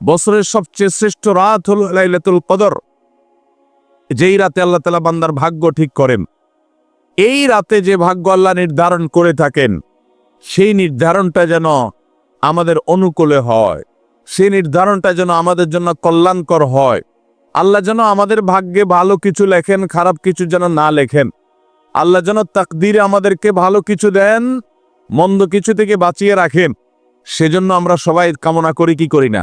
বছরের সবচেয়ে শ্রেষ্ঠ রাত হল লাইলাতুল কদর। যেই রাতে আল্লাহ তালা বান্দার ভাগ্য ঠিক করেন, এই রাতে যে ভাগ্য আল্লাহ নির্ধারণ করে থাকেন, সেই নির্ধারণটা যেন আমাদের অনুকূলে হয়, সেই নির্ধারণটা যেন আমাদের জন্য কল্যাণকর হয়। আল্লাহ যেন আমাদের ভাগ্যে ভালো কিছু লেখেন, খারাপ কিছু যেন না লেখেন। আল্লাহ যেন তাকদিরে আমাদেরকে ভালো কিছু দেন, মন্দ কিছু থেকে বাঁচিয়ে রাখেন। সেজন্য আমরা সবাই কামনা করি, কি করি না?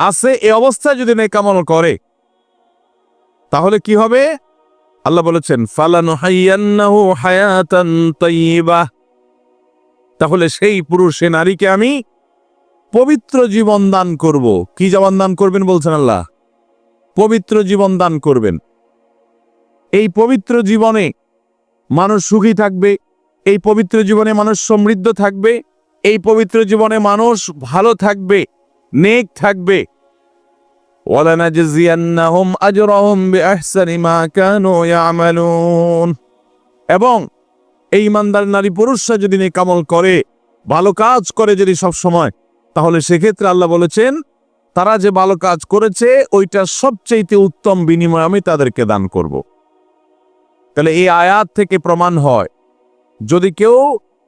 আছে, এ অবস্থায় যদি নেকামল করে, তাহলে কি হবে? আল্লাহ বলেছেন, ফালানুহাইয়ান্নাহু হায়াতান তাইয়্যিবাহ তাহলে সেই পুরুষ, সে নারীকে আমি পবিত্র জীবন দান করব। কি জীবন দান করবেন বলছেন আল্লাহ? পবিত্র জীবন দান করবেন। এই পবিত্র জীবনে মানুষ সুখী থাকবে, এই পবিত্র জীবনে মানুষ সমৃদ্ধ থাকবে, এই পবিত্র জীবনে মানুষ ভালো থাকবে। নেক থাকবে। এবং এই ইমানদার নারী পুরুষরা যদি নেকামল করে, ভালো কাজ করে যদি সব সময় তাহলে সেক্ষেত্রে আল্লাহ বলেছেন, তারা যে ভালো কাজ করেছে, ওইটা সবচেয়ে উত্তম বিনিময় আমি তাদেরকে দান করব। তাহলে এই আয়াত থেকে প্রমাণ হয়, যদি কেউ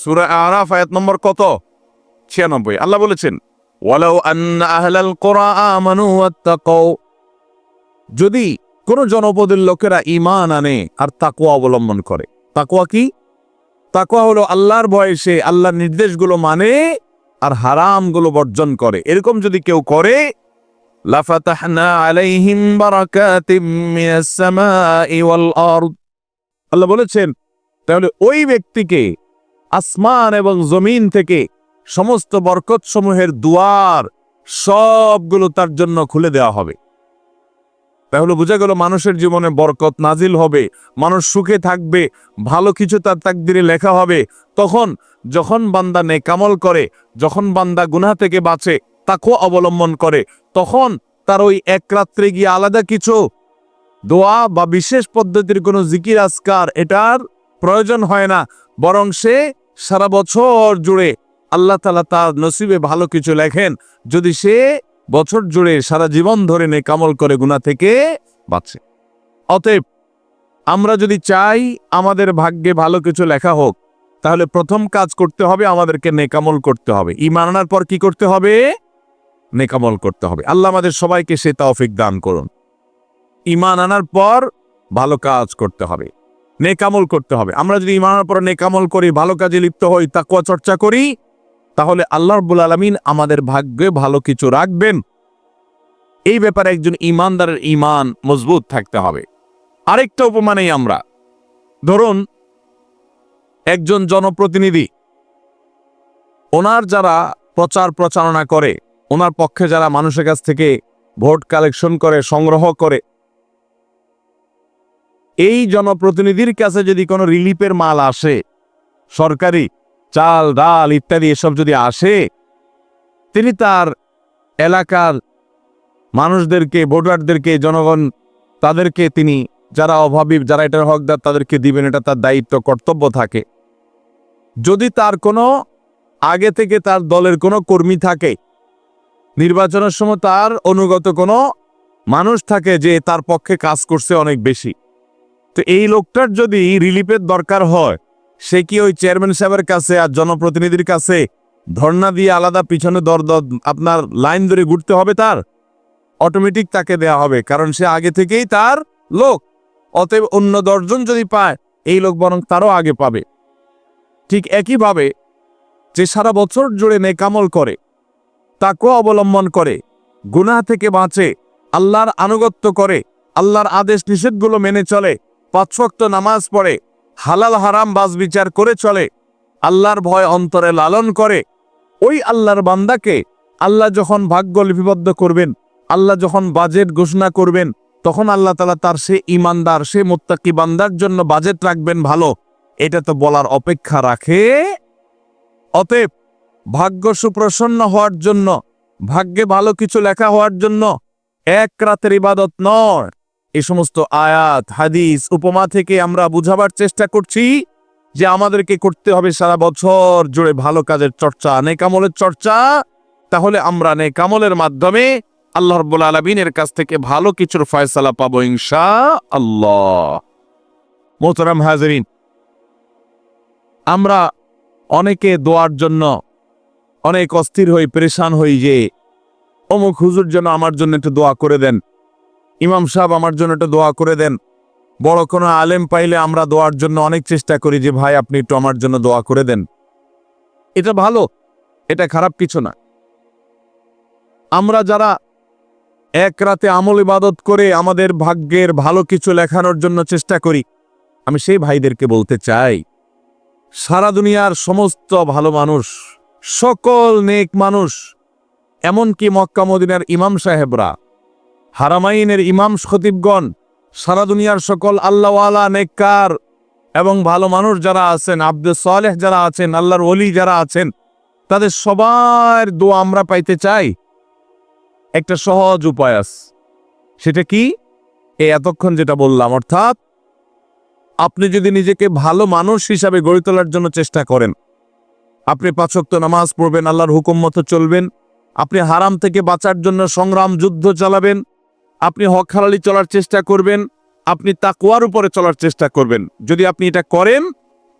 সুরায় আরাফ আয়াত নম্বর কত? ছিয়ানব্বই। আল্লাহ বলেছেন, ওয়ালাউ আন্না আহলাল কোরআ আমানু ওয়াত্তাকাও যদি কোন জনপদের লোকেরা ঈমান আনে আর তাকুয়া অবলম্বন করে তাকুয়া কি? তাকুয়া হলো আল্লাহর বয়সে আল্লাহর নির্দেশগুলো মানে আর হারামগুলো বর্জন করে। এরকম যদি কেউ করে, লাফাতাহনা আলাইহিম বারাকাতিম মিনাস সামাই ওয়াল আরদ। আল্লাহ বলেছেন, তাহলে ওই ব্যক্তিকে আসমান এবং জমিন থেকে সমস্ত বরকত সমূহের দুয়ার সবগুলো তার জন্য খুলে দেওয়া হবে। তাহলে বোঝা গেল মানুষের জীবনে বরকত নাজিল হবে, মানুষ সুখে থাকবে, ভালো কিছু তার তাকদিরে লেখা হবে। তখন যখন বান্দা নেকামল করে, যখন বান্দা গুনাহ থেকে বাঁচে তাকেও অবলম্বন করে, তখন তার ওই এক রাত্রে গিয়ে আলাদা কিছু দোয়া বা বিশেষ পদ্ধতির কোনো জিকির আসকার এটার প্রয়োজন হয় না। বরং সে সারা বছর জুড়ে আল্লাহ তালা তার নসিবে ভালো কিছু লেখেন। যদি সে বছর জুড়ে সারা জীবন ধরে নেকামল করে গুণা থেকে বাঁচে। অতএব আমরা যদি চাই আমাদের ভাগ্যে ভালো কিছু লেখা হোক, তাহলে প্রথম কাজ করতে হবে আমাদেরকে নেকামল করতে হবে। ইমান আনার পর কি করতে হবে? নেকামল করতে হবে। আল্লাহ আমাদের সবাইকে সে তৌফিক দান করুন। ইমান আনার পর ভালো কাজ করতে হবে। নেকামল করতে হবে। আমরা যদি ইমানের পর নেকামল করি, ভালো কাজে লিপ্ত হই, তাকুয়া চর্চা করি, তাহলে আল্লাহ রব্বুল আলমিন আমাদের ভাগ্যে ভালো কিছু রাখবেন। এই ব্যাপারে একজন ইমানদারের ইমান মজবুত থাকতে হবে। আরেকটা উপমানেই আমরা, ধরুন, একজন জনপ্রতিনিধি, ওনার যারা প্রচার প্রচারণা করে, ওনার পক্ষে যারা মানুষের কাছ থেকে ভোট কালেকশন করে, সংগ্রহ করে এই জনপ্রতিনিধির কাছে যদি কোনো রিলিফের মাল আসে, সরকারি চাল, ডাল ইত্যাদি এসব যদি আসে, তিনি তার এলাকার মানুষদেরকে, ভোটারদেরকে, জনগণ, তাদেরকে তিনি, যারা অভাবী, যারা এটার হকদার, তাদেরকে দিবেন, এটা তার দায়িত্ব, কর্তব্য থাকে। যদি তার কোনো আগে থেকে তার দলের কোনো কর্মী থাকে, নির্বাচনের সময় তার অনুগত কোনো মানুষ থাকে যে তার পক্ষে কাজ করছে অনেক বেশি। তো এই লোকটার যদি রিলিফের দরকার হয়, সে কি ওই চেয়ারম্যান সাহেবের কাছে আর জনপ্রতিনিধির কাছে ধর্ণা দিয়ে আলাদা পিছনে দর আপনার লাইন ধরে ঘুরতে হবে তার? অটোমেটিক তাকে দেয়া হবে, কারণ সে আগে থেকেই তার লোক। অতএব অন্য দশজন যদি পায়, এই লোক বরং তারও আগে পাবে। ঠিক একইভাবে যে সারা বছর জুড়ে নেকামল করে, তাকেও অবলম্বন করে, গুনাহ থেকে বাঁচে, আল্লাহর আনুগত্য করে, আল্লাহর আদেশ নিষেধগুলো মেনে চলে পাঁচভক্ত নামাজ পড়ে, হালাল হারাম বাজ বিচার করে চলে। আল্লাহর ভয় অন্তরে লালন করে। ওই আল্লাহর বান্দাকে আল্লাহ যখন ভাগ্য লিপিবদ্ধ করবেন, আল্লাহ যখন বাজেট ঘোষণা করবেন, তখন আল্লাহ তালা তার সে ইমানদার সে মোত্তাকি বান্দার জন্য বাজেট রাখবেন ভালো। এটা তো বলার অপেক্ষা রাখে। অতএব ভাগ্য সুপ্রসন্ন হওয়ার জন্য, ভাগ্যে ভালো কিছু লেখা হওয়ার জন্য এক রাতের ইবাদত নয়। এই সমস্ত আয়াত, হাদিস, উপমা থেকে আমরা বুঝাবার চেষ্টা করছি যে আমাদেরকে করতে হবে সারা বছর জুড়ে ভালো কাজের চর্চা নেকামলের চর্চা। তাহলে আমরা নেকামলের মাধ্যমে আল্লাহ রব্বুল আলমিনের কাছ থেকে ভালো কিছুর ফয়সালা পাবো ইনশা আল্লাহ মোহতারাম হাজরিন, আমরা অনেকে দোয়ার জন্য অনেক অস্থির হই, পরেশান হই যে অমুক হুজুর যেন আমার জন্য একটু দোয়া করে দেন। ইমাম সাহেব আমার জন্য একটু দোয়া করে দেন। বড় কোনো আলেম পাইলে আমরা দোয়ার জন্য অনেক চেষ্টা করি যে, ভাই, আপনি একটু আমার জন্য দোয়া করে দেন। এটা ভালো, এটা খারাপ কিছু না। আমরা যারা এক রাতে আমল ইবাদত করে আমাদের ভাগ্যের ভালো কিছু লেখানোর জন্য চেষ্টা করি, আমি সেই ভাইদেরকে বলতে চাই, সারা দুনিয়ার সমস্ত ভালো মানুষ, সকল নেক মানুষ, এমনকি মক্কা মদিনার ইমাম সাহেবরা হারামাইনের ইমাম খতিবগণ, সারা দুনিয়ার সকল আল্লাহওয়ালা, নেককার এবং ভালো মানুষ যারা আছেন আব্দুল সালেহ যারা আছেন, আল্লাহর অলি যারা আছেন, তাদের সবার দোয়া আমরা পাইতে চাই। একটা সহজ উপায় সেটা কি? এ এতক্ষণ যেটা বললাম, অর্থাৎ আপনি যদি নিজেকে ভালো মানুষ হিসাবে গড়ে তোলার জন্য চেষ্টা করেন, আপনি পাঁচক্ত নামাজ পড়বেন, আল্লাহর হুকুম মতো চলবেন, আপনি হারাম থেকে বাঁচার জন্য সংগ্রাম, যুদ্ধ চালাবেন আপনি হক হালালি চলার চেষ্টা করবেন, আপনি তাকুয়ার উপরে চলার চেষ্টা করবেন। যদি আপনি এটা করেন,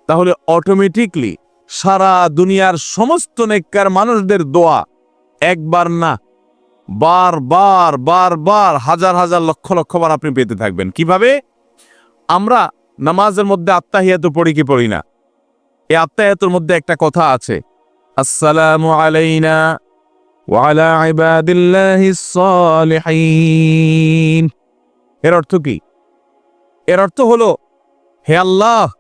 তাহলে অটোমেটিকলি সারা দুনিয়ার সমস্ত নেককার মানুষদের দোয়া একবার না বারবার বারবার হাজার হাজার, লক্ষ লক্ষ বার আপনি পেতে থাকবেন। কীভাবে? আমরা নামাজের মধ্যে আত্মাহিয়াত পড়ি কি পড়ি না? এই আত্মাহিয়াতের মধ্যে একটা কথা আছে, আসসালামু আলাইনা ওয়ালা ইবাদিল্লাহিস সালিহিন। এর অর্থ কি? এর অর্থ হলো, হে আল্লাহ,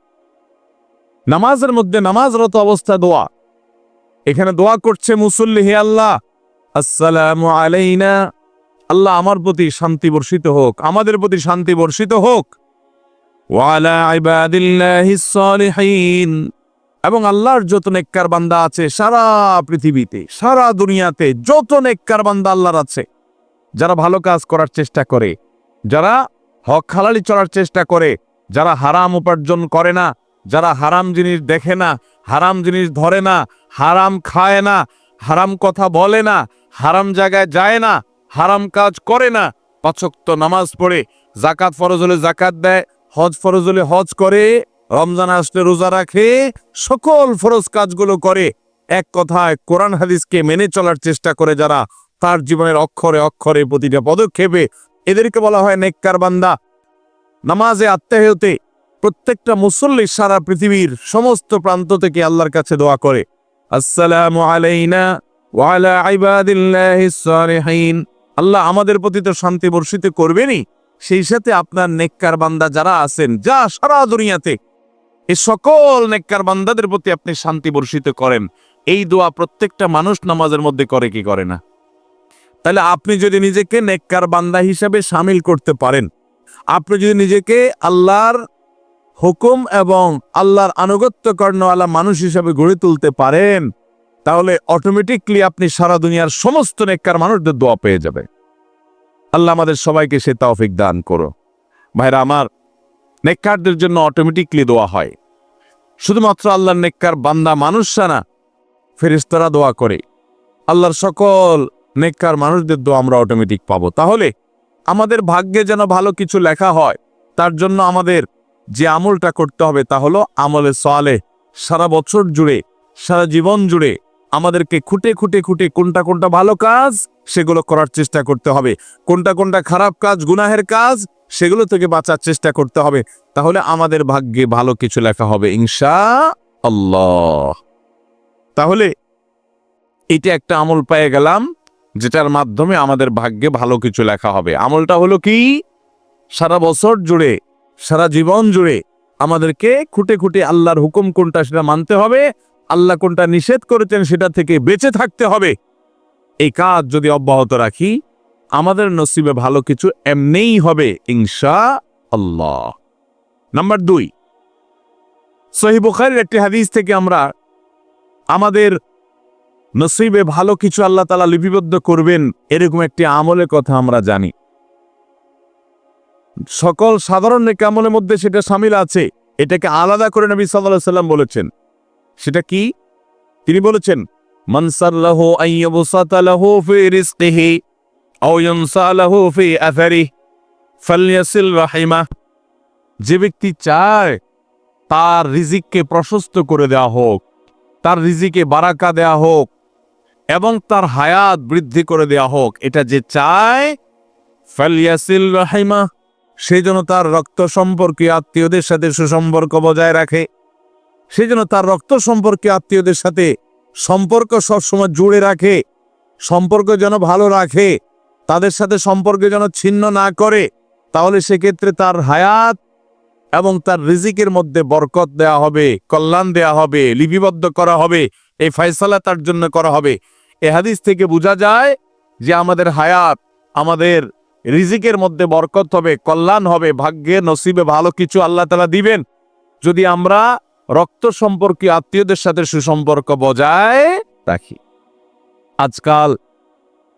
নামাজের মধ্যে নামাজরত অবস্থা দোয়া। এখানে দোয়া করছে মুসল্লি, হে আল্লাহ, আসসালামু আলাইনা। আল্লাহ আমার প্রতি শান্তি বর্ষিত হোক, আমাদের প্রতি শান্তি বর্ষিত হোক। ওয়ালা ইবাদিল্লাহিস সালিহিন। এবং আল্লাহর যত নেককার বান্দা আছে সারা পৃথিবীতে, সারা দুনিয়াতে যত নেককার বান্দা আল্লাহর আছে, যারা ভালো কাজ করার চেষ্টা করে, যারা হক হালালি চলার চেষ্টা করে, যারা হারাম উপার্জন করে না, যারা হারাম জিনিস দেখে না, হারাম জিনিস ধরে না, হারাম খায় না, হারাম কথা বলে না, হারাম জায়গায় যায় না, হারাম কাজ করে না পাচক্ত নামাজ পড়ে জাকাত ফরজ হলে জাকাত দেয়, হজ ফরজ হলে হজ করে রমজান আসলে রোজা রাখে, সকল ফরজ কাজগুলো করে। এক কথায় কোরআন হাদিসকে মেনে চলার চেষ্টা করে যারা তার জীবনের অক্ষরে অক্ষরে প্রতিটা পদক্ষেপে এদেরকে বলা হয় নেককার বান্দা। নামাজে আত্মাহতে প্রত্যেকটা মুসল্লি সারা পৃথিবীর সমস্ত প্রান্ত থেকে আল্লাহর কাছে দোয়া করে। আলাইনা আল্লাহ আমাদের প্রতি তো শান্তি বর্ষিত করবেনই। সেই সাথে আপনার নেককার বান্দা যারা আছেন, যা সারা দুনিয়াতে এই সকল নেককার বান্দাদের প্রতি আপনি শান্তি বর্ষিত করেন। এই দোয়া প্রত্যেকটা মানুষ নামাজের মধ্যে করে, কি করে না? তাহলে আপনি যদি নিজেকে নেককার বান্দা হিসাবে সামিল করতে পারেন, আপনি যদি নিজেকে আল্লাহর হুকুম এবং আল্লাহর আনুগত্য কর্ণওয়ালা মানুষ হিসাবে গড়ে তুলতে পারেন, তাহলে অটোমেটিকলি আপনি সারা দুনিয়ার সমস্ত নেককার মানুষদের দোয়া পেয়ে যাবে আল্লাহ আমাদের সবাইকে সে তৌফিক দান করো ভাইরা, আমার নেককারদের জন্য অটোমেটিকলি দোয়া হয়। শুধুমাত্র আল্লাহর নেককার বান্দা মানুষরা না ফেরেশতারা দোয়া করে। আল্লাহর সকল নেককার মানুষদের দোয়া আমরা অটোমেটিক পাবো। তাহলে আমাদের ভাগ্যে যেন ভালো কিছু লেখা হয়, তার জন্য আমাদের যে আমলটা করতে হবে তা হলো আমলে সালে, সারা বছর জুড়ে, সারা জীবন জুড়ে আমাদেরকে খুঁটে খুঁটে খুঁটে কোনটা কোনটা ভালো কাজ, সেগুলো করার চেষ্টা করতে হবে। কোনটা কোনটা খারাপ কাজ, গুনাহের কাজ সেগুলো থেকে বাঁচার চেষ্টা করতে হবে। তাহলে আমাদের ভাগ্যে ভালো কিছু লেখা হবে, ইনশা আল্লাহ। তাহলে এটা একটা আমল পেয়ে গেলাম, যেটার মাধ্যমে আমাদের ভাগ্যে ভালো কিছু লেখা হবে। আমলটা হলো কি? সারা বছর জুড়ে, সারা জীবন জুড়ে আমাদেরকে খুঁটে খুঁটে আল্লাহর হুকুম কোনটা সেটা মানতে হবে, আল্লাহ কোনটা নিষেধ করেছেন সেটা থেকে বেঁচে থাকতে হবে। এই কাজ যদি অব্যাহত রাখি আমাদের নসিবে ভালো কিছু এমনিই হবে ইনশা আল্লাহ নাম্বার দুই সহি বুখারির একটি হাদিস থেকে আমরা আমাদের নসিবে ভালো কিছু আল্লাহ তালা লিপিবদ্ধ করবেন, এরকম একটি আমলের কথা আমরা জানি। সকল সাধারণ নেক আমলের মধ্যে সেটা সামিল আছে, এটাকে আলাদা করে নবী সাল্লাহ সাল্লাম বলেছেন। সেটা কি? তিনি বলেছেন মনসাল্লাহ আইয়বসাতালাহু ফি রাহিমা যে ব্যক্তি চায় তার রিজিককে প্রশস্ত করে দেওয়া হোক, তার রিজিকে বারাকা দেওয়া হোক এবং তার হায়াত বৃদ্ধি করে দেওয়া হোক, এটা যে চায়, ফালিয়াসিল রাহিমা, সে যেন তার রক্ত সম্পর্কে আত্মীয়দের সাথে সুসম্পর্ক বজায় রাখে। সে যেন তার রক্ত সম্পর্কে আত্মীয়দের সাথে সম্পর্ক সবসময় জুড়ে রাখে, সম্পর্ক যেন ভালো রাখে। তাদের সাথে সম্পর্ক যেন ছিন্ন না করে, তাহলে সেক্ষেত্রে তার হায়াত এবং তার রিজিকের মধ্যে বরকত দেয়া হবে, কল্যাণ দেয়া হবে, লিপিবদ্ধ করা হবে, এই ফয়সালা তার জন্য করা হবে। এ হাদিস থেকে বোঝা যায় যে আমাদের হায়াত, আমাদের রিজিকের মধ্যে বরকত হবে, কল্যাণ হবে, ভাগ্যে নসিবে ভালো কিছু আল্লাহ তালা দিবেন। যদি আমরা রক্ত সম্পর্কে আত্মীয়দের সাথে সুসম্পর্ক বজায় রাখি। আজকাল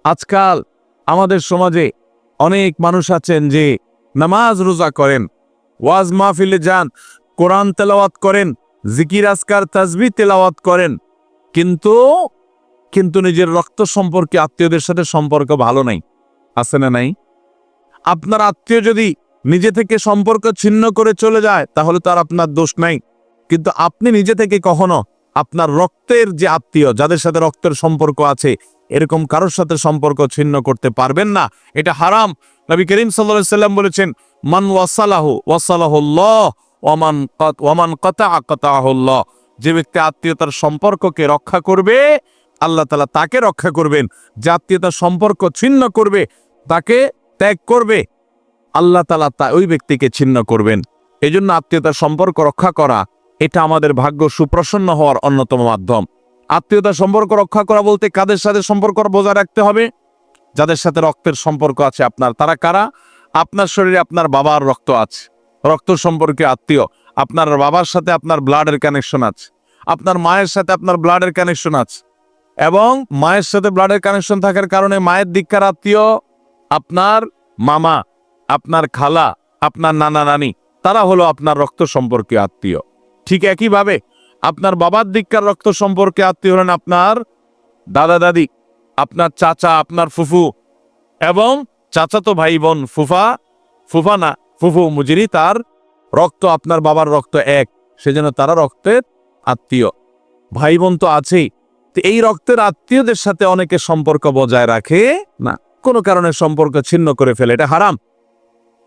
আজকাল আমাদের সমাজে অনেক মানুষ আছেন যে নামাজ রোজা করেন, ওয়াজ মাহফিলে যান, কোরআন তেলাওয়াত করেন, জিকির আসকার তাজবি তেলাওয়াত করেন। কিন্তু কিন্তু নিজের রক্ত সম্পর্কে আত্মীয়দের সাথে সম্পর্ক ভালো নাই। আছে না নাই? আপনার আত্মীয় যদি নিজে থেকে সম্পর্ক ছিন্ন করে চলে যায়, তাহলে তো আর আপনার দোষ নাই। কিন্তু আপনি নিজে থেকে কখনো আপনার রক্তের যে আত্মীয়, যাদের সাথে রক্তের সম্পর্ক আছে এরকম কারোর সাথে সম্পর্ক ছিন্ন করতে পারবেন না। এটা হারাম। নবী করিম সাল্লা সাল্লাম বলেছেন, মান ওয়াসালাহু কতা কতাহুল্লাহ যে ব্যক্তি আত্মীয়তার সম্পর্ককে রক্ষা করবে, আল্লাহ তালা তাকে রক্ষা করবেন। যে আত্মীয়তার সম্পর্ক ছিন্ন করবে, তাকে ত্যাগ করবে। আল্লাহ তালা তা, ওই ব্যক্তিকে ছিন্ন করবেন। এই জন্য আত্মীয়তার সম্পর্ক রক্ষা করা, এটা আমাদের ভাগ্য সুপ্রসন্ন হওয়ার অন্যতম মাধ্যম। আত্মীয়তার সম্পর্ক রক্ষা করা বলতে কাদের সাথে সম্পর্ক বজায় রাখতে হবে? যাদের সাথে রক্তের সম্পর্ক আছে আপনার। তারা কারা? আপনার শরীরে আপনার বাবার রক্ত আছে। রক্ত সম্পর্কে আত্মীয়। আপনার বাবার সাথে আপনার ব্লাডের কানেকশন আছে। আপনার মায়ের সাথে আপনার ব্লাডের কানেকশন আছে। এবং মায়ের সাথে ব্লাডের কানেকশন থাকার কারণে মায়ের দিককার আত্মীয় আপনার মামা, আপনার খালা, আপনার নানা নানি তারা হলো আপনার রক্ত সম্পর্কে আত্মীয়। ঠিক একইভাবে আপনার বাবার দিককার রক্ত সম্পর্কে আত্মীয় হলেন আপনার দাদা দাদি, আপনার চাচা, আপনার ফুফু, এবং চাচাতো ভাই বোন ফুফা ফুফা না, ফুফু মুজিরি, তার রক্ত, আপনার বাবার রক্ত এক, সেজন্য তারা রক্তের আত্মীয়। ভাই বোন তো আছেই। তো এই রক্তের আত্মীয়দের সাথে অনেকে সম্পর্ক বজায় রাখে না। কোনো কারণে সম্পর্ক ছিন্ন করে ফেলে। এটা হারাম।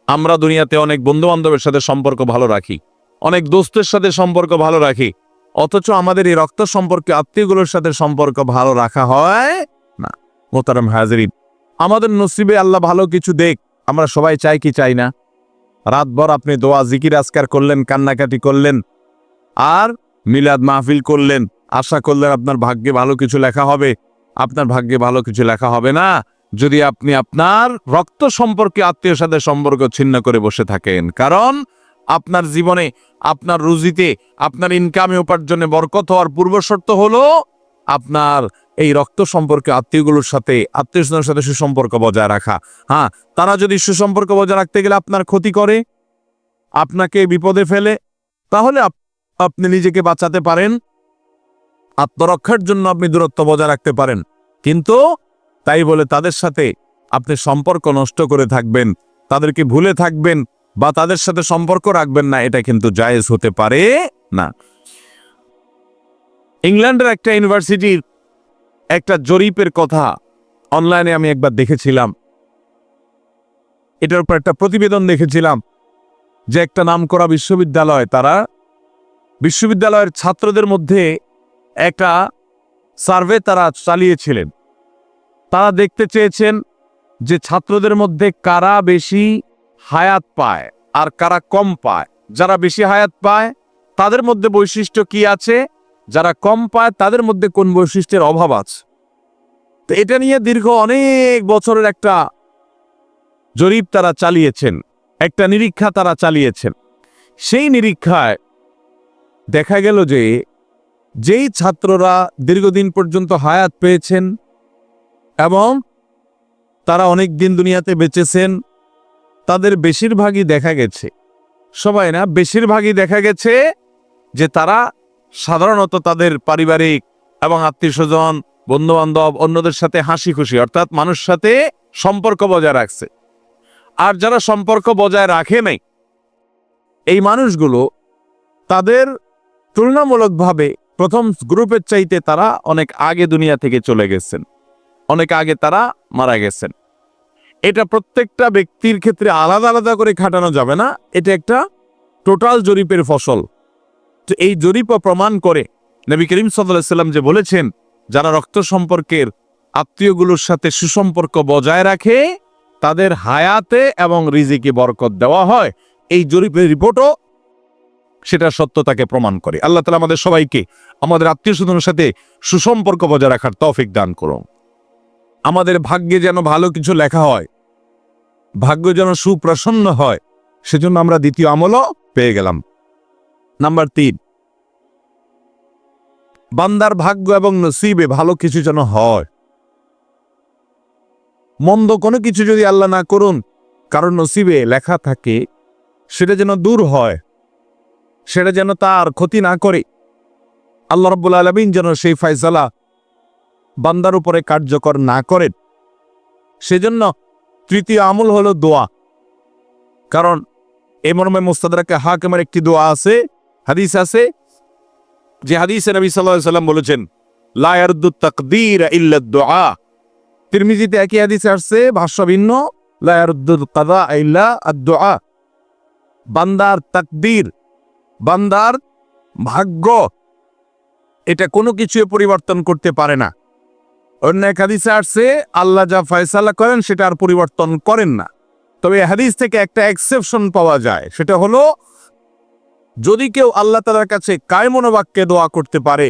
আমরা দুনিয়াতে অনেক বন্ধু বান্ধবের সাথে সম্পর্ক ভালো রাখি। অনেক দোস্তের সাথে সম্পর্ক ভালো রাখি। অথচ আমাদের এই রক্ত সম্পর্কে আত্মীয়গুলোর সাথে সম্পর্ক ভালো রাখা হয় না। মোতারম হাজরিন, আমাদের নসিবে আল্লাহ ভালো কিছু দেখ, আমরা সবাই চাই কি চাই না? রাতভর আপনি দোয়া, জিকির, আজকার করলেন, কান্নাকাটি করলেন, আর মিলাদ মাহফিল করলেন, আশা করলেন আপনার ভাগ্যে ভালো কিছু লেখা হবে। আপনার ভাগ্যে ভালো কিছু লেখা হবে না, যদি আপনি আপনার রক্ত সম্পর্কে আত্মীয় সাথে সম্পর্ক ছিন্ন করে বসে থাকেন। কারণ আপনার জীবনে, আপনার রুজিতে, আপনার ইনকামে উপার্জনে বরকত হওয়ার পূর্ব শর্ত হলো আপনার এই রক্ত সম্পর্কে আত্মীয়গুলোর সাথে আত্মীয় স্বজনের সাথে সুসম্পর্ক বজায় রাখা। হ্যাঁ তারা যদি সুসম্পর্ক বজায় রাখতে গেলে আপনার ক্ষতি করে, আপনাকে বিপদে ফেলে, তাহলে আপ- আপনি নিজেকে বাঁচাতে পারেন। আত্মরক্ষার জন্য আপনি দূরত্ব বজায় রাখতে পারেন। কিন্তু তাই বলে তাদের সাথে আপনি সম্পর্ক নষ্ট করে থাকবেন, তাদেরকে ভুলে থাকবেন বা তাদের সাথে সম্পর্ক রাখবেন না, এটা কিন্তু জায়েজ হতে পারে না। ইংল্যান্ডের একটা ইউনিভার্সিটির একটা জরিপের কথা অনলাইনে আমি একবার দেখেছিলাম। এটার উপর একটা প্রতিবেদন দেখেছিলাম যে একটা নামকরা বিশ্ববিদ্যালয়, তারা বিশ্ববিদ্যালয়ের ছাত্রদের মধ্যে একটা সার্ভে তারা চালিয়েছিলেন। তারা দেখতে চেয়েছেন যে ছাত্রদের মধ্যে কারা বেশি হায়াত পায় আর কারা কম পায়? যারা বেশি হায়াত পায়, তাদের মধ্যে বৈশিষ্ট্য কি আছে? যারা কম পায়, তাদের মধ্যে কোন বৈশিষ্ট্যের অভাব আছে? তো এটা নিয়ে দীর্ঘ অনেক বছরের একটা জরিপ তারা চালিয়েছেন, একটা নিরীক্ষা তারা চালিয়েছেন। সেই নিরীক্ষায় দেখা গেল যে, যেই ছাত্ররা দীর্ঘদিন পর্যন্ত হায়াত পেয়েছেন এবং তারা অনেক দিন দুনিয়াতে বেঁচেছেন তাদের বেশিরভাগই দেখা গেছে। সবাই না, বেশিরভাগই দেখা গেছে যে তারা সাধারণত তাদের পারিবারিক এবং আত্মীয় স্বজন বন্ধু বান্ধব অন্যদের সাথে হাসি খুশি অর্থাৎ মানুষ সাথে সম্পর্ক বজায় রাখছে। আর যারা সম্পর্ক বজায় রাখে নাই, এই মানুষগুলো তাদের তুলনামূলকভাবে প্রথম গ্রুপের চাইতে তারা অনেক আগে দুনিয়া থেকে চলে গেছেন। অনেক আগে তারা মারা গেছেন। এটা প্রত্যেকটা ব্যক্তির ক্ষেত্রে আলাদা আলাদা করে খাটানো যাবে না। এটা একটা টোটাল জরিপের ফসল। তো এই জরিপও প্রমাণ করে নবী করিম সাল্লাম যে বলেছেন, যারা রক্ত সম্পর্কের আত্মীয়গুলোর সাথে সুসম্পর্ক বজায় রাখে, তাদের হায়াতে এবং রিজিকে বরকত দেওয়া হয়। এই জরিপের রিপোর্টও সেটা সত্যতাকে প্রমাণ করে। আল্লাহ তালা আমাদের সবাইকে, আমাদের আত্মীয় স্বজনের সাথে সুসম্পর্ক বজায় রাখার তৌফিক দান করুন। আমাদের ভাগ্যে যেন ভালো কিছু লেখা হয় ভাগ্য যেন সুপ্রসন্ন হয়, সেজন্য আমরা দ্বিতীয় আমলও পেয়ে গেলাম। নাম্বার তিন, বান্দার ভাগ্য এবং নসিবে ভালো কিছু যেন হয়। মন্দ কোনো কিছু যদি আল্লাহ না করুন কারণ নসিবে লেখা থাকে, সেটা যেন দূর হয়, সেটা যেন তার ক্ষতি না করে। আল্লাহ রব্বুল আলমিন যেন সেই ফাইসালা বান্দার উপরে কার্যকর না করেন। সেজন্য তৃতীয় আমল হলো দোয়া। কারণ এ মর্মে মুস্তাদাকে হাকিমের একটি দোয়া আছে, হাদিস আছে, যে হাদিসে নবী আলাইহি সাল্লাম বলেছেন, লা ইয়ারদু তাকদীর ইল্লা দুআ তিরমিজিতে একই হাদিসে আসছে, ভাষ্য ভিন্ন, লা ইয়ারদু কাদা ইল্লা আদ-দুআ বান্দার তাকদীর, বান্দার ভাগ্য, এটা কোনো কিছু পরিবর্তন করতে পারে না। অন্য এক হাদিসে আসছে, আল্লাহ যা ফয়সালা করেন সেটা আর পরিবর্তন করেন না। তবে হাদিস থেকে একটা এক্সেপশন পাওয়া যায়, সেটা হলো, যদি কেউ আল্লাহ তালার কাছে কায় মনোবাক্যে দোয়া করতে পারে,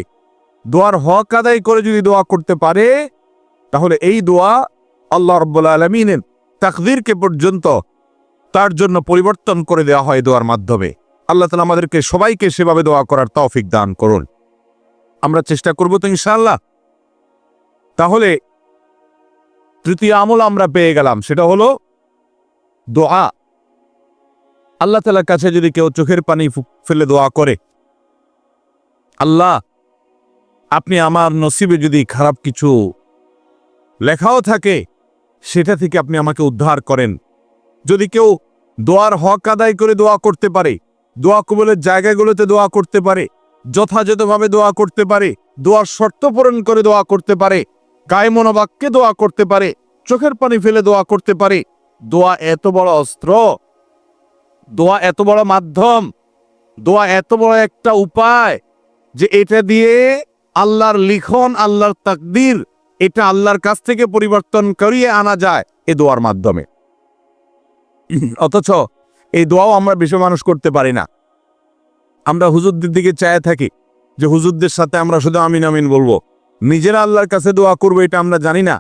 দোয়ার হক আদায় করে যদি দোয়া করতে পারে, তাহলে এই দোয়া আল্লাহ রব্বুল আলমিনের তাকদিরকে পর্যন্ত তার জন্য পরিবর্তন করে দেওয়া হয় দোয়ার মাধ্যমে। আল্লাহ তালা আমাদেরকে সবাইকে সেভাবে দোয়া করার তৌফিক দান করুন। আমরা চেষ্টা করব তো ইনশাআল্লাহ তাহলে তৃতীয় আমল আমরা পেয়ে গেলাম। সেটা হলো দোয়া। আল্লাহ তালার কাছে যদি কেউ চোখের পানি ফেলে দোয়া করে, আল্লাহ, আপনি আমার নসিবে যদি খারাপ কিছু লেখাও থাকে, সেটা থেকে আপনি আমাকে উদ্ধার করেন। যদি কেউ দোয়ার হক আদায় করে দোয়া করতে পারে, দোয়া কবলের জায়গাগুলোতে দোয়া করতে পারে, যথাযথভাবে দোয়া করতে পারে, দোয়ার শর্ত পূরণ করে দোয়া করতে পারে গায়ে মনোবাক্যে দোয়া করতে পারে, চোখের পানি ফেলে দোয়া করতে পারে। দোয়া এত বড় অস্ত্র, দোয়া এত বড় মাধ্যম, দোয়া এত বড় একটা উপায় যে এটা দিয়ে আল্লাহর লিখন, আল্লাহর তাকদির, এটা আল্লাহর কাছ থেকে পরিবর্তন করিয়ে আনা যায় এ দোয়ার মাধ্যমে। অথচ এই দোয়াও আমরা বেশি মানুষ করতে পারি না। আমরা হুজুরদের দিকে চায় থাকি যে হুজুরদের সাথে আমরা শুধু আমিন আমিন বলব। নিজেরা আল্লাহর কাছে দোয়া করব, এটা আমরা জানি না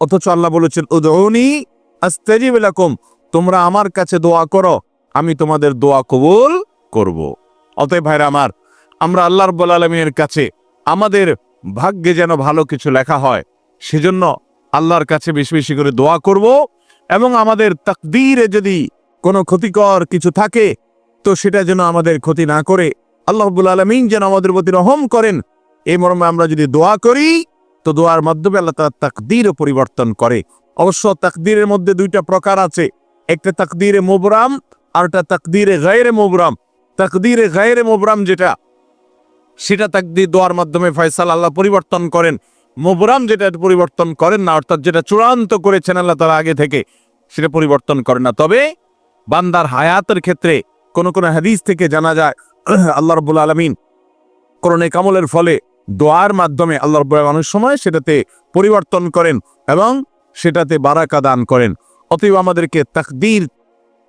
অথচ আল্লাহ বলেছেন উদৌনি আস্তাজিব লাকুম, তোমরা আমার কাছে দোয়া করো, আমি তোমাদের দোয়া কবুল করব। অতএব ভাইরা আমার, আমরা আল্লাহ রব্বুল আলমীর কাছে আমাদের ভাগ্যে যেন ভালো কিছু লেখা হয়, সেজন্য আল্লাহর কাছে বেশি বেশি করে দোয়া করব এবং আমাদের তাকদীরে যদি কোনো ক্ষতিকর কিছু থাকে, তো সেটা যেন আমাদের ক্ষতি না করে, আল্লাহ রব্বুল আলমিন যেন আমাদের প্রতি রহম করেন এই মর্মে আমরা যদি দোয়া করি, তো দোয়ার মাধ্যমে আল্লাহ তার তাকদীরও পরিবর্তন করে। অবশ্য তাকদীরের মধ্যে দুইটা প্রকার আছে। একটা তাকদীরে মোবরাম আর একটা তাকদীরে গায়রে মোবরাম তাকদীরে গায়রে মোবরাম যেটা, সেটা তাকদীর দোয়ার মাধ্যমে ফয়সাল আল্লাহ পরিবর্তন করেন। মোবরাম যেটা পরিবর্তন করেন না, অর্থাৎ যেটা চূড়ান্ত করেছেন আল্লাহ তারা আগে থেকে, সেটা পরিবর্তন করেন না। তবে বান্দার হায়াতের ক্ষেত্রে কোন কোন হাদিস থেকে জানা যায়, আল্লাহ রব্বুল আলমিন করণে কামলের ফলে দোয়ার মাধ্যমে আল্লাহ রব্বুল মানুষ সময় সেটাতে পরিবর্তন করেন এবং সেটাতে বারাকা দান করেন। অতএব আমাদেরকে তাকদীর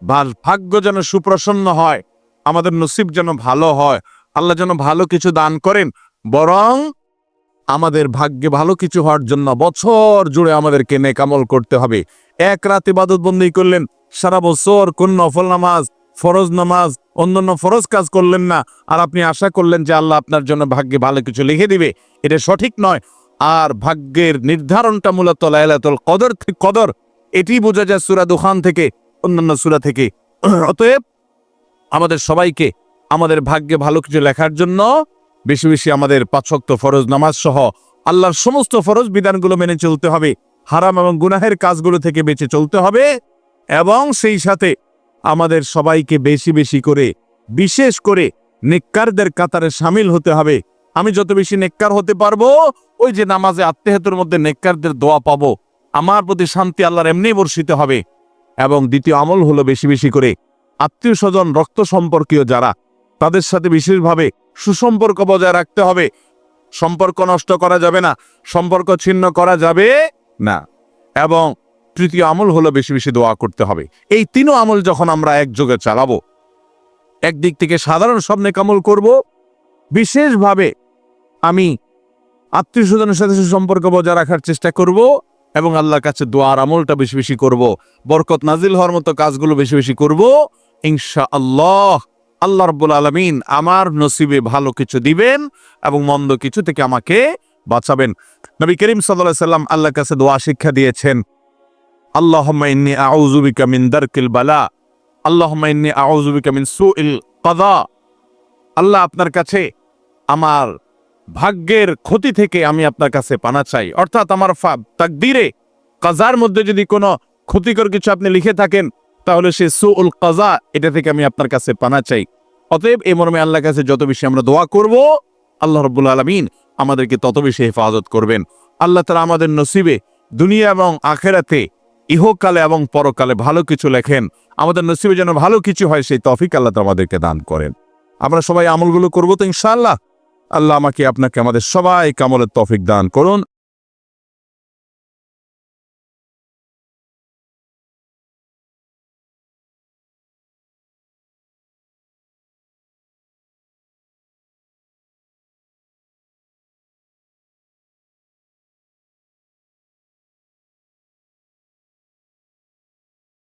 বা ভাগ্য যেন সুপ্রসন্ন হয়, আমাদের নসিব যেন ভালো হয়, আল্লাহ যেন ভালো কিছু দান করেন, বরং আমাদের ভাগ্যে ভালো কিছু হওয়ার জন্য বছর জুড়ে আমাদেরকে নেকামল করতে হবে। এক রাত ইবাদত বন্দি করলেন, সারা বছর কোন নফল নামাজ, ফরজ নামাজ অন্যান্য ফরজ কাজ করলেন না। আর আপনি আশা করলেন যে আল্লাহ আপনার জন্য ভাগ্যে ভালো কিছু লিখে দিবে। এটা সঠিক নয়। আর ভাগ্যের নির্ধারণটা মূলত লাইলাতুল কদর কদর। এটি বোঝা যায় সুরা দুখান থেকে, অন্যান্য সুরা থেকে। অতএব আমাদের সবাইকে আমাদের ভাগ্যে ভালো কিছু লেখার জন্য বেশি বেশি আমাদের পাঁচক্ত ফরজ নামাজ সহ আল্লাহর সমস্ত ফরজ বিধানগুলো মেনে চলতে হবে। হারাম এবং গুনাহের কাজগুলো থেকে বেঁচে চলতে হবে। এবং সেই সাথে আমাদের সবাইকে বেশি বেশি করে, বিশেষ করে নেককারদের কাতারে সামিল হতে হবে। আমি যত বেশি নেককার হতে পারব, ওই যে নামাজে আত্মেহাতের মধ্যে নেককারদের দোয়া পাবো, আমার প্রতি শান্তি আল্লাহর এমনি বর্ষিত হবে। এবং দ্বিতীয় আমল হলো বেশি বেশি করে, আত্মীয় স্বজন রক্ত সম্পর্কীয় যারা, তাদের সাথে বিশেষভাবে সুসম্পর্ক বজায় রাখতে হবে। সম্পর্ক নষ্ট করা যাবে না, সম্পর্ক ছিন্ন করা যাবে না। এবং তৃতীয় আমল হলো বেশি বেশি দোয়া করতে হবে। এই তিনও আমল যখন আমরা একযোগে চালাবো, একদিক থেকে সাধারণ সব নেকামল করব, বিশেষভাবে আমি আত্মীয় স্বজনের সাথে সুসম্পর্ক বজায় রাখার চেষ্টা করব এবং আল্লাহর কাছে দোয়ার আমলটা বেশি বেশি করব, বরকত নাজিল হওয়ার মতো কাজগুলো বেশি বেশি করব ইনশা আল্লাহ আল্লাহ রব্বুল আলমিন আমার নসিবে ভালো কিছু দিবেন এবং মন্দ কিছু থেকে আমাকে বাঁচাবেন। নবী করিম সাল্লাহ সাল্লাম আল্লাহর কাছে দোয়া শিক্ষা দিয়েছেন আল্লাহুম্মা ইন্নী আউযু বিকা মিন দারকিল বালা, আল্লাহুম্মা ইন্নী আউযু বিকা মিন সুইল আল্লাহ আপনার কাছে আমার ভাগ্যের ক্ষতি থেকে আমি আপনার কাছে পানা চাই। অর্থাৎ আমার তাকদিরে কাজার মধ্যে যদি কোনো ক্ষতিকর কিছু আপনি লিখে থাকেন, তাহলে সে সু উল কাজা এটা থেকে আমি আপনার কাছে পানা চাই। অতএব এই মর্মে আল্লাহর কাছে যত বেশি আমরা দোয়া করব, আল্লাহ রব্বুল আলমিন আমাদেরকে তত বেশি হেফাজত করবেন। আল্লাহ তারা আমাদের নসিবে দুনিয়া এবং আখেরাতে ইহকালে এবং পরকালে ভালো কিছু লেখেন। আমাদের নসিবে যেন ভালো কিছু হয়, সেই তফিক আল্লাহ তো আমাদেরকে দান করেন। আমরা সবাই আমলগুলো করব তো ইনশাল্লাহ আল্লাহ আমাকে, আপনাকে, আমাদের সবাই কামলের তফিক দান করুন।